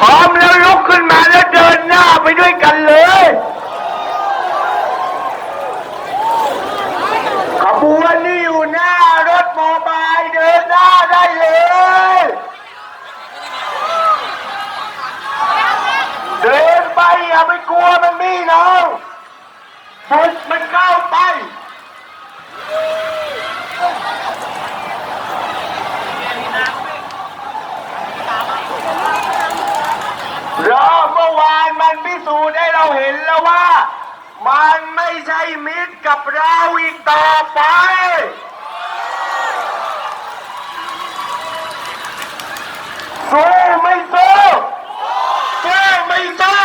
พร้อมแล้วลุกขึ้นมาแล้วเดินหน้าไปด้วยกันเลยขบวนนี่อยู่หน้ารถโมบายเดินหน้าได้เลย เดินไปอย่าไปกลัวมันมีน้องบุกมันเข้าไป รอบเมื่อวานมันพิ สูจน์ให้เราเห็นแล้วว่า มันไม่ใช่มิตรกับเราอีกต่อไป สู้ไม่สู้สู้ไม่สู้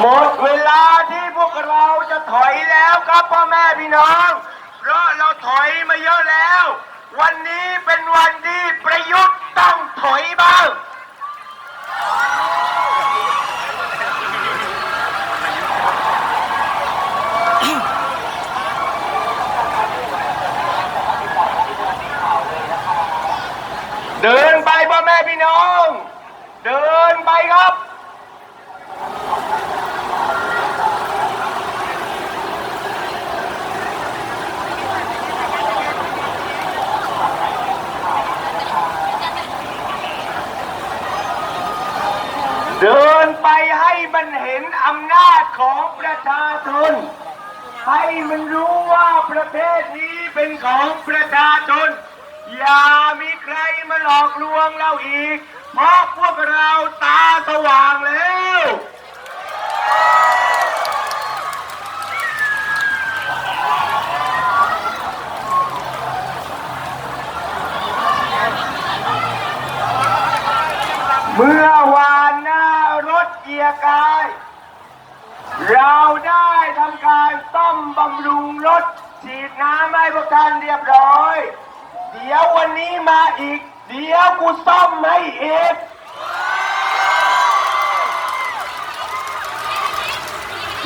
หมดเวลาที่พวกเราจะถอยแล้วครับพ่อแม่พี่น้อง เพราะเราถอยมาเยอะแล้ว วันนี้เป็นวันที่ประยุทธ์ต้องถอยบ้าง เดินไปพ่อแม่พี่น้อง เดินไปครับ เดิน ไปให้มันเห็นอำนาจของประชาชน ให้มันรู้ว่าประเทศนี้เป็นของประชาชน อย่ามีใครมาหลอกลวงเราอีก เพราะพวกเราตาสว่างแล้วเมื่อวาารถเกียร์กาย เราได้ทำการซ่อมบำรุงรถฉีดน้ำให้พวกท่านเรียบร้อย เดี๋ยววันนี้มาอีก เดี๋ยวกูซ่อมให้อีก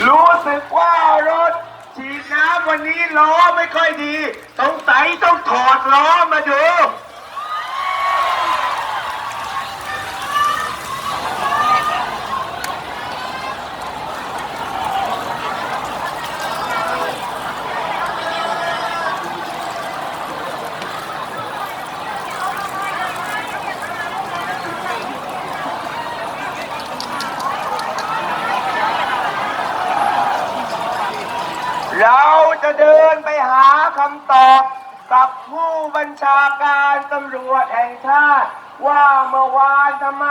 รู้สึกว่ารถฉีดน้ำวันนี้ล้อไม่ค่อยดี สงสัยต้องถอดล้อมาดู เรา จะเดินไปหาคำตอบกับผู้บัญชาการตำรวจแห่งชาติ ว่าเมื่อวานทำไม